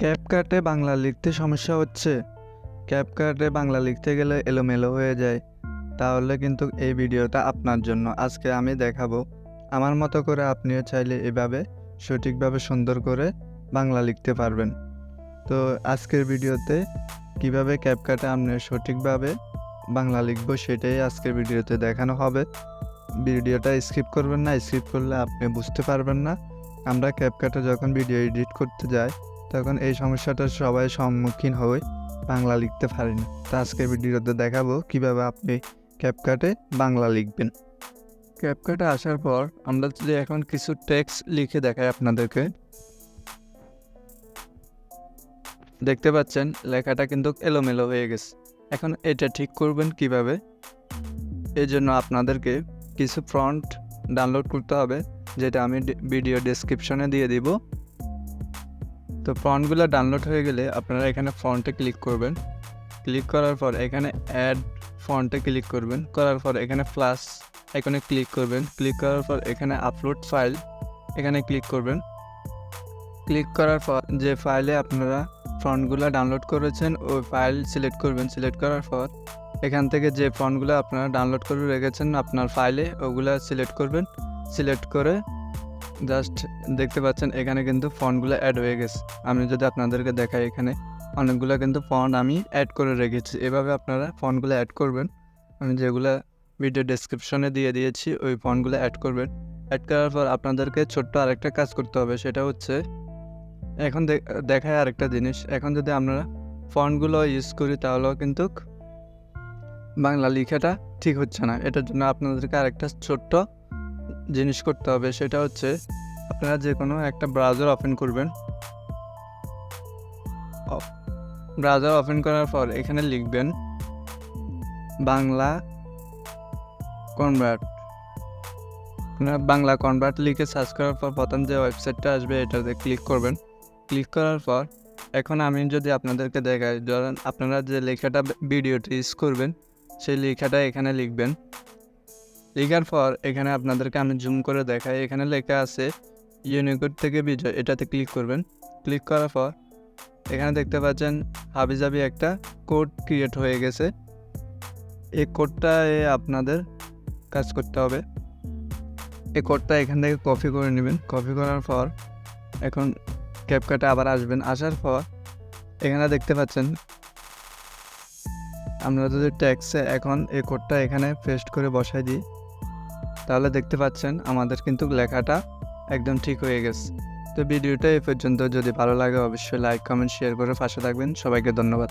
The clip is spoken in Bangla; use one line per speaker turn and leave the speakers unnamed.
ক্যাপকাটে বাংলা লিখতে সমস্যা হচ্ছে। ক্যাপকাটে বাংলা লিখতে গেলে এলোমেলো হয়ে যায়। তাহলে কিন্তু এই ভিডিওটা আপনার জন্য। আজকে আমি দেখাবো। আমার মতো করে আপনিও চাইলে এভাবে সঠিকভাবে সুন্দর করে বাংলা লিখতে পারবেন। তো আজকের ভিডিওতে কীভাবে ক্যাপকাটে আপনি সঠিকভাবে বাংলা লিখব সেটাই আজকের ভিডিওতে দেখানো হবে। ভিডিওটা স্কিপ করবেন না, স্কিপ করলে আপনি বুঝতে পারবেন না। আমরা ক্যাপকাটে যখন ভিডিও এডিট করতে যাই তখন এই সমস্যাটার সবাই সম্মুখীন হই বাংলা লিখতে পারি না তো আজকের ভিডিওতে দেখাবো কীভাবে আপনি ক্যাপকাটে বাংলা লিখবেন। ক্যাপকাটে আসার পর আমরা যদি এখন কিছু টেক্সট লিখে দেখাই আপনাদেরকে। দেখতে পাচ্ছেন, লেখাটা কিন্তু এলোমেলো হয়ে গেছে। এখন এটা ঠিক করবেন কীভাবে? এই জন্য আপনাদেরকে কিছু ফ্রন্ট ডাউনলোড করতে হবে, যেটা আমি ভিডিও ডেসক্রিপশনে দিয়ে দিব। তো ফন্টগুলো ডাউনলোড হয়ে গেলে আপনারা এখানে ফন্টে ক্লিক করবেন। ক্লিক করার পর এখানে অ্যাড ফন্টে ক্লিক করবেন। করার পর এখানে প্লাস এখানে ক্লিক করবেন। ক্লিক করার পর এখানে আপলোড ফাইল এখানে ক্লিক করবেন। ক্লিক করার পর যে ফাইলে আপনারা ফন্টগুলো ডাউনলোড করেছেন, ওই ফাইল সিলেক্ট করবেন। সিলেক্ট করার পর এখান থেকে যে ফন্টগুলো আপনারা ডাউনলোড করে রেখেছেন, আপনার ফাইলে ওগুলো সিলেক্ট করবেন। সিলেক্ট করে জাস্ট দেখতে পাচ্ছেন, এখানে কিন্তু ফন্টগুলো অ্যাড হয়ে গেছে। আমি যদি আপনাদেরকে দেখাই এখানে, অনেকগুলো কিন্তু ফন্ট আমি অ্যাড করে রেখেছি। এভাবে আপনারা ফন্টগুলো অ্যাড করবেন। আমি যেগুলো ভিডিও ডেসক্রিপশনে দিয়ে দিয়েছি, ওই ফন্টগুলো অ্যাড করবেন। অ্যাড করার পর আপনাদেরকে ছোট্ট আরেকটা কাজ করতে হবে। সেটা হচ্ছে, এখন দেখায় আরেকটা জিনিস। এখন যদি আমরা ফন্টগুলো ইউজ করি, তাহলেও কিন্তু বাংলা লেখাটা ঠিক হচ্ছে না। এটার জন্য আপনাদেরকে আরেকটা ছোট্ট জিনিস করতে হবে, সেটা হচ্ছে আপনারা যে কোনো একটা ব্রাউজার ওপেন করবেন। ব্রাউজার ওপেন করার পর এখানে লিখবেন, বাংলা কনভার্ট আপনারা বাংলা কনভার্ট লিখে সার্চ করার পর প্রথম যে ওয়েবসাইটটা আসবে, এটাতে ক্লিক করবেন। ক্লিক করার পর এখন আমি যদি আপনাদেরকে দেখাই, ধরেন আপনারা যে লেখাটা ভিডিওটি ইউজ করবেন, সেই লেখাটা এখানে লিখবেন। লেখার পর এখানে আপনাদেরকে আমি জুম করে দেখাই। এখানে লেখা আছে ইউনিকোড থেকে বিজয়, এটাতে ক্লিক করবেন। ক্লিক করার পর এখানে দেখতে পাচ্ছেন হাবিজাবি একটা কোড ক্রিয়েট হয়ে গেছে। এই কোডটা আপনাদের কাজ করতে হবে। এই কোডটা এখান থেকে কপি করে নেবেন। কপি করার পর এখন ক্যাপকাটে আবার আসবেন। আসার পর এখানে দেখতে পাচ্ছেন আমরা যদি ট্যাক্সে এখন এই কোডটা এখানে পেস্ট করে বসাই দিই। তাহলে দেখতে পাচ্ছেন আমাদের কিন্তু লেখাটা একদম ঠিক হয়ে গেছে। তো ভিডিওটা এ পর্যন্ত। যদি ভালো লাগে অবশ্যই লাইক কমেন্ট শেয়ার করে পাশে থাকবেন। সবাইকে ধন্যবাদ।